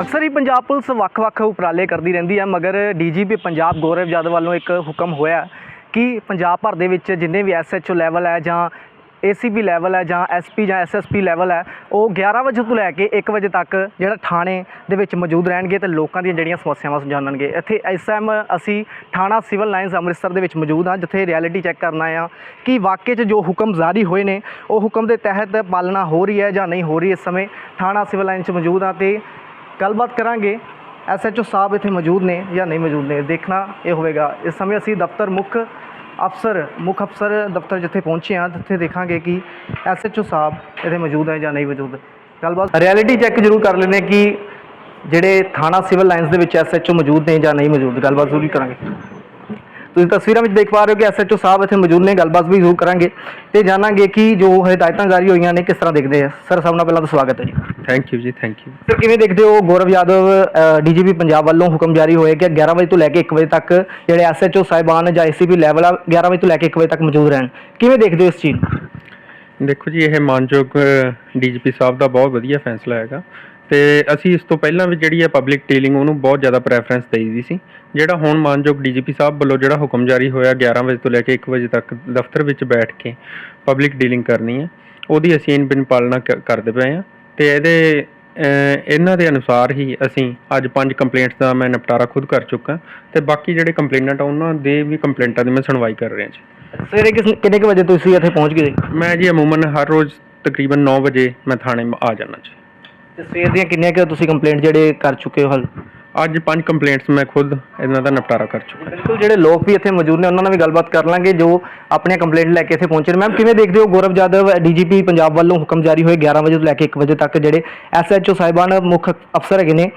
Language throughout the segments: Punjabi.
ਅਕਸਰ ਹੀ ਪੰਜਾਬ ਪੁਲਿਸ ਵੱਖ-ਵੱਖ ਉਪਰਾਲੇ ਕਰਦੀ ਰਹਿੰਦੀ ਹੈ, ਮਗਰ ਡੀਜੀਪੀ ਪੰਜਾਬ ਗੌਰਵ ਯਾਦਵ ਵੱਲੋਂ ਇੱਕ ਹੁਕਮ ਹੋਇਆ ਕਿ ਪੰਜਾਬ ਭਰ ਦੇ ਵਿੱਚ ਜਿੰਨੇ ਵੀ ਐਸਐਚਓ ਲੈਵਲ ਹੈ ਜਾਂ ਏਸੀਪੀ ਲੈਵਲ ਹੈ ਜਾਂ ਐਸਪੀ ਜਾਂ ਐਸਐਸਪੀ ਲੈਵਲ ਹੈ, ਉਹ 11 ਵਜੇ ਤੋਂ ਲੈ ਕੇ 1 ਵਜੇ ਤੱਕ ਜਿਹੜਾ ਥਾਣੇ ਦੇ ਵਿੱਚ ਮੌਜੂਦ ਰਹਿਣਗੇ ਤੇ ਲੋਕਾਂ ਦੀਆਂ ਜਿਹੜੀਆਂ ਸਮੱਸਿਆਵਾਂ ਸੁਣਨਗੇ ਇੱਥੇ ਇਸ ਟਾਈਮ ਅਸੀਂ ਥਾਣਾ ਸਿਵਲ ਲਾਈਨਸ ਅੰਮ੍ਰਿਤਸਰ ਦੇ ਵਿੱਚ ਮੌਜੂਦ ਹਾਂ, ਜਿੱਥੇ ਰਿਐਲਿਟੀ ਚੈੱਕ ਕਰਨਾ ਆ ਕਿ ਵਾਕਈ 'ਚ ਜੋ ਹੁਕਮ ਜਾਰੀ ਹੋਏ ਨੇ, ਉਹ ਹੁਕਮ ਦੇ ਤਹਿਤ ਪਾਲਣਾ ਹੋ ਰਹੀ ਹੈ ਜਾਂ ਨਹੀਂ ਹੋ ਰਹੀ ਇਸ ਸਮੇਂ। ਥਾਣਾ ਸਿਵਲ ਲਾਈਨ 'ਚ ਮੌਜੂਦ ਹਾਂ ਤੇ ਗੱਲਬਾਤ ਕਰਾਂਗੇ। ਐਸਐਚਓ ਸਾਹਿਬ ਇੱਥੇ ਮੌਜੂਦ ਨੇ ਜਾਂ ਨਹੀਂ ਮੌਜੂਦ ਨੇ, ਦੇਖਣਾ ਇਹ ਹੋਵੇਗਾ। ਇਸ ਸਮੇਂ ਅਸੀਂ ਦਫ਼ਤਰ ਮੁੱਖ ਅਫਸਰ ਮੁੱਖ ਅਫਸਰ ਦਫ਼ਤਰ ਜਿੱਥੇ ਪਹੁੰਚੇ ਹਾਂ, ਜਿੱਥੇ ਦੇਖਾਂਗੇ ਕਿ ਐਸਐਚਓ ਸਾਹਿਬ ਇੱਥੇ ਮੌਜੂਦ ਹੈ ਜਾਂ ਨਹੀਂ ਮੌਜੂਦ। ਗੱਲਬਾਤ ਰਿਐਲਿਟੀ ਚੈੱਕ ਜ਼ਰੂਰ ਕਰ ਲੈਂਦੇ ਹਾਂ ਕਿ ਜਿਹੜੇ ਥਾਣਾ ਸਿਵਲ ਲਾਈਨਸ ਦੇ ਵਿੱਚ ਐਸਐਚਓ ਮੌਜੂਦ ਨੇ ਜਾਂ ਨਹੀਂ ਮੌਜੂਦ। ਗੱਲਬਾਤ ਜ਼ਰੂਰ ਕਰਾਂਗੇ। ਤੁਸੀਂ ਤਸਵੀਰਾਂ ਵਿੱਚ ਦੇਖ ਪਾ ਰਹੇ ਹੋ ਕਿ ਐਸਐਚਓ ਸਾਹਿਬ ਇੱਥੇ ਮੌਜੂਦ ਨੇ ਗੱਲਬਾਤ ਵੀ ਜ਼ਰੂਰ ਕਰਾਂਗੇ ਤੇ ਜਾਣਾਂਗੇ ਕਿ ਜੋ ਹਦਾਇਤਾਂ ਜਾਰੀ ਹੋਈਆਂ ਨੇ ਕਿਸ ਤਰ੍ਹਾਂ ਦੇਖਦੇ ਆ। ਸਰ ਸਭ ਨਾਲ ਪਹਿਲਾਂ ਤਾਂ ਸਵਾਗਤ ਹੈ ਜੀ। ਥੈਂਕ ਯੂ ਜੀ ਥੈਂਕ ਯੂ ਸਰ ਕਿਵੇਂ ਦੇਖਦੇ ਹੋ ਗੌਰਵ ਯਾਦਵ ਡੀਜੀਪੀ ਪੰਜਾਬ ਵੱਲੋਂ ਹੁਕਮ ਜਾਰੀ ਹੋਏ ਕਿ 11 ਵਜੇ ਤੋਂ ਲੈ ਕੇ 1 ਵਜੇ ਤੱਕ ਜਿਹੜੇ ਐਸਐਚਓ ਸਾਹਿਬਾਨ ਜਾਂ ਏਸੀਪੀ ਲੈਵਲ ਆ 11 ਵਜੇ ਤੋਂ ਲੈ ਕੇ 1 ਵਜੇ ਤੱਕ ਮੌਜੂਦ ਰਹਿਣ। ਕਿਵੇਂ ਦੇਖਦੇ ਹੋ ਇਸ ਚੀਜ਼ ਨੂੰ? ਦੇਖੋ ਜੀ ਇਹ ਮਾਨਯੋਗ ਡੀਜੀਪੀ ਸਾਹਿਬ ਦਾ ਬਹੁਤ ਵਧੀਆ ਫੈਸਲਾ ਹੈਗਾ। ਤੇ ਅਸੀਂ ਇਸ ਤੋਂ ਪਹਿਲਾਂ ਵੀ ਜਿਹੜੀ ਹੈ ਪਬਲਿਕ ਡੀਲਿੰਗ ਉਹਨੂੰ ਬਹੁਤ ਜ਼ਿਆਦਾ ਪ੍ਰੈਫਰੈਂਸ ਦੇਈਦੀ ਸੀ। ਜਿਹੜਾ ਹੁਣ ਮਾਨਯੋਗ ਡੀਜੀਪੀ ਸਾਹਿਬ ਵੱਲੋਂ ਜਿਹੜਾ ਹੁਕਮ ਜਾਰੀ ਹੋਇਆ 11 ਵਜੇ ਤੋਂ ਲੈ ਕੇ 1 ਵਜੇ ਤੱਕ ਦਫ਼ਤਰ ਵਿੱਚ ਬੈਠ ਕੇ ਪਬਲਿਕ ਡੀਲਿੰਗ ਕਰਨੀ ਹੈ ਉਹਦੀ ਅਸੀਂ ਇਨ ਬਿਨ ਪਾਲਣਾ ਕਰਦੇ ਪਏ ਹਾਂ। ਤੇ ਇਹਦੇ ਇਹਨਾਂ ਦੇ ਅਨੁਸਾਰ ਹੀ ਅਸੀਂ ਅੱਜ ਪੰਜ ਕੰਪਲੇਂਟਸ ਦਾ ਮੈਂ ਨਿਪਟਾਰਾ ਖੁਦ ਕਰ ਚੁੱਕਾ ਤੇ ਬਾਕੀ ਜਿਹੜੇ ਕੰਪਲੇਨੈਂਟ ਆ ਉਹਨਾਂ ਦੇ ਵੀ ਕੰਪਲੇਂਟਾਂ ਦੀ ਮੈਂ ਸੁਣਵਾਈ ਕਰ ਰਿਹਾ ਜੀ। ਸਵੇਰੇ ਕਿਸ ਕਿੰਨੇ ਕੁ ਵਜੇ ਤੁਸੀਂ ਇੱਥੇ ਪਹੁੰਚ ਗਏ? ਮੈਂ ਜੀ ਅਮੂਮਨ ਹਰ ਰੋਜ਼ ਤਕਰੀਬਨ 9 ਵਜੇ ਮੈਂ ਥਾਣੇ ਆ ਜਾਣਾ ਜੀ। ਤੇ ਸਵੇਰ ਦੀਆਂ ਕਿੰਨੀਆਂ ਕੁ ਤੁਸੀਂ ਕੰਪਲੇਂਟ ਜਿਹੜੇ ਕਰ ਚੁੱਕੇ ਹੋ ਹਲ? ਅੱਜ ਪੰਜ ਕੰਪਲੇਂਟਸ ਮੈਂ ਖੁਦ ਇਹਨਾਂ ਦਾ ਨਿਪਟਾਰਾ ਕਰ ਚੁੱਕਾ। ਬਿਲਕੁਲ ਜਿਹੜੇ ਲੋਕ ਵੀ ਇੱਥੇ ਮੌਜੂਦ ਨੇ ਉਹਨਾਂ ਨਾਲ ਵੀ ਗੱਲਬਾਤ ਕਰ ਲਾਂਗੇ ਜੋ ਆਪਣੀਆਂ ਕੰਪਲੇਂਟ ਲੈ ਕੇ ਇੱਥੇ ਪਹੁੰਚੇ ਨੇ। ਮੈਮ ਕਿਵੇਂ ਦੇਖਦੇ ਹੋ ਗੌਰਵ ਯਾਦਵ ਡੀਜੀਪੀ ਪੰਜਾਬ ਵੱਲੋਂ ਹੁਕਮ ਜਾਰੀ ਹੋਏ 11 ਵਜੇ ਤੋਂ ਲੈ ਕੇ 1 ਵਜੇ ਤੱਕ ਜਿਹੜੇ ਐਸਐਚਓ ਸਾਹਿਬਾਨ ਮੁੱਖ ਅਫਸਰ ਹੈਗੇ ਨੇ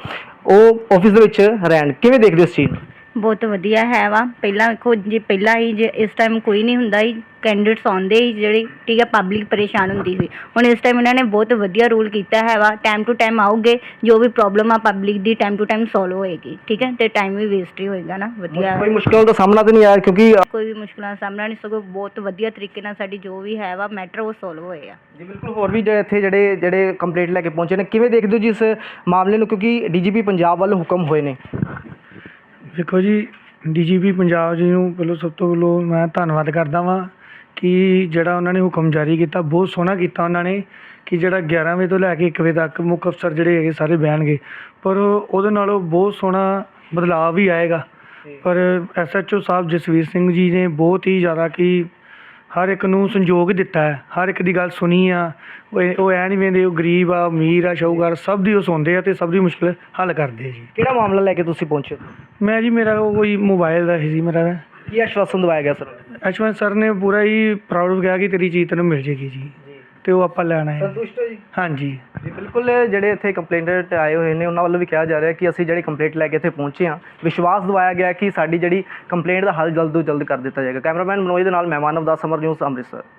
ਉਹ ਆਫਿਸ ਦੇ ਵਿੱਚ ਰਹਿਣ। ਕਿਵੇਂ ਦੇਖਦੇ ਹੋ ਇਸ ਚੀਜ਼ ਨੂੰ? ਬਹੁਤ ਵਧੀਆ ਹੈ ਵਾ। ਪਹਿਲਾਂ ਵੇਖੋ ਜੇ ਪਹਿਲਾਂ ਹੀ ਜੇ ਇਸ ਟਾਈਮ ਕੋਈ ਨਹੀਂ ਹੁੰਦਾ ਹੀ ਕੈਂਡੀਡੇਟਸ ਆਉਂਦੇ ਹੀ ਜਿਹੜੀ ਠੀਕ ਹੈ ਪਬਲਿਕ ਪਰੇਸ਼ਾਨ ਹੁੰਦੀ ਸੀ। ਹੁਣ ਇਸ ਟਾਈਮ ਇਹਨਾਂ ਨੇ ਬਹੁਤ ਵਧੀਆ ਰੂਲ ਕੀਤਾ ਹੈ ਵਾ। ਟਾਈਮ ਟੂ ਟਾਈਮ ਆਉਗੇ ਜੋ ਵੀ ਪ੍ਰੋਬਲਮ ਆ ਪਬਲਿਕ ਦੀ ਟਾਈਮ ਟੂ ਟਾਈਮ ਸੋਲਵ ਹੋਏਗੀ ਠੀਕ ਹੈ ਤੇ ਟਾਈਮ ਵੀ ਵੇਸਟ ਹੀ ਹੋਏਗਾ ਨਾ ਵਧੀਆ। ਕੋਈ ਮੁਸ਼ਕਲ ਦਾ ਸਾਹਮਣਾ ਤਾਂ ਨਹੀਂ ਆਇਆ ਕਿਉਂਕਿ ਕੋਈ ਵੀ ਮੁਸ਼ਕਲਾਂ ਦਾ ਸਾਹਮਣਾ ਨਹੀਂ ਸਗੋਂ ਬਹੁਤ ਵਧੀਆ ਤਰੀਕੇ ਨਾਲ ਸਾਡੀ ਜੋ ਵੀ ਹੈ ਵਾ ਮੈਟਰ ਉਹ ਸੋਲਵ ਹੋਏਗਾ ਜੀ ਬਿਲਕੁਲ ਹੋਰ ਵੀ ਜਿਹੜੇ ਇੱਥੇ ਜਿਹੜੇ ਜਿਹੜੇ ਕੰਪਲੇਂਟ ਲੈ ਕੇ ਪਹੁੰਚੇ ਨੇ ਕਿਵੇਂ ਦੇਖਦੇ ਹੋ ਜੀ ਇਸ ਮਾਮਲੇ ਨੂੰ? ਕਿਉਂਕਿ ਡੀਜੀਪੀ ਪੰਜਾਬ ਵੱਲੋਂ ਹੁਕਮ ਹੋਏ ਨੇ। ਵੇਖੋ ਜੀ ਡੀਜੀਪੀ ਪੰਜਾਬ ਜੀ ਨੂੰ ਪਹਿਲਾਂ ਸਭ ਤੋਂ ਪਹਿਲਾਂ ਮੈਂ ਧੰਨਵਾਦ ਕਰਦਾ ਵਾਂ ਕਿ ਜਿਹੜਾ ਉਹਨਾਂ ਨੇ ਹੁਕਮ ਜਾਰੀ ਕੀਤਾ ਬਹੁਤ ਸੋਹਣਾ ਕੀਤਾ ਉਹਨਾਂ ਨੇ ਕਿ ਜਿਹੜਾ 11 ਵਜੇ ਤੋਂ ਲੈ ਕੇ 1 ਵਜੇ ਤੱਕ ਮੁੱਖ ਅਫਸਰ ਜਿਹੜੇ ਹੈਗੇ ਸਾਰੇ ਬਹਿਣਗੇ। ਪਰ ਉਹਦੇ ਨਾਲੋਂ ਬਹੁਤ ਸੋਹਣਾ ਬਦਲਾਅ ਵੀ ਆਏਗਾ। ਪਰ ਐਸਐਚਓ ਸਾਹਿਬ ਜਸਵੀਰ ਸਿੰਘ ਜੀ ਨੇ ਬਹੁਤ ਹੀ ਜ਼ਿਆਦਾ ਕਿ ਹਰ ਇੱਕ ਨੂੰ ਸੰਯੋਗ ਦਿੱਤਾ ਹੈ। ਹਰ ਇੱਕ ਦੀ ਗੱਲ ਸੁਣੀ ਆ। ਉਹ ਐ ਨਹੀਂ ਵੇਂਦੇ ਉਹ ਗਰੀਬ ਆ ਅਮੀਰ ਆ ਸ਼ਾਹੂਕਾਰ ਸਭ ਦੀ ਉਹ ਸੁਣਦੇ ਆ ਤੇ ਸਭ ਦੀ ਮੁਸ਼ਕਲ ਹੱਲ ਕਰਦੇ ਆ ਜੀ। ਕਿਹੜਾ ਮਾਮਲਾ ਲੈ ਕੇ ਤੁਸੀਂ ਪਹੁੰਚੇ? ਹੋ? ਮੈਂ ਜੀ ਮੇਰਾ ਉਹ ਕੋਈ ਮੋਬਾਈਲ ਦਾ ਸੀ ਮੇਰਾ। ਕੀ ਆਸ਼ਵਾਸਨ ਦਵਾਇਆ ਗਿਆ ਸਰ? ਐਚਵਨ ਸਰ ਨੇ ਪੂਰਾ ਹੀ ਪ੍ਰਾਊਡ ਕਿਹਾ ਕਿ ਤੇਰੀ ਚੀਜ਼ ਤੈਨੂੰ ਮਿਲ ਜੇਗੀ ਜੀ। ਤੇ ਉਹ ਆਪਾਂ ਲੈਣਾ ਹੈ ਸੰਤੁਸ਼ਟ ਹੋ ਜੀ? ਹਾਂਜੀ। ਬਿਲਕੁਲ ਜਿਹੜੇ ਇੱਥੇ ਕੰਪਲੇਂਟਰ ਆਏ ਹੋਏ ਨੇ, ਉਹਨਾਂ ਵੱਲੋਂ ਵੀ ਕਿਹਾ ਜਾ ਰਿਹਾ ਕਿ ਅਸੀਂ ਜਿਹੜੀ ਕੰਪਲੇਂਟ ਲੈ ਕੇ ਇੱਥੇ ਪਹੁੰਚੇ ਹਾਂ, ਵਿਸ਼ਵਾਸ ਦਿਵਾਇਆ ਗਿਆ ਕਿ ਸਾਡੀ ਜਿਹੜੀ ਕੰਪਲੇਂਟ ਦਾ ਹੱਲ ਜਲਦ ਤੋਂ ਜਲਦ ਕਰ ਦਿੱਤਾ ਜਾਏਗਾ। ਕੈਮਰਾਮੈਨ ਮਨੋਜ ਦੇ ਨਾਲ ਮਹਿਮਾਨ ਮਾਨਵ ਦਾਸ ਸਮਰ ਨਿਊਜ਼ ਅੰਮ੍ਰਿਤਸਰ।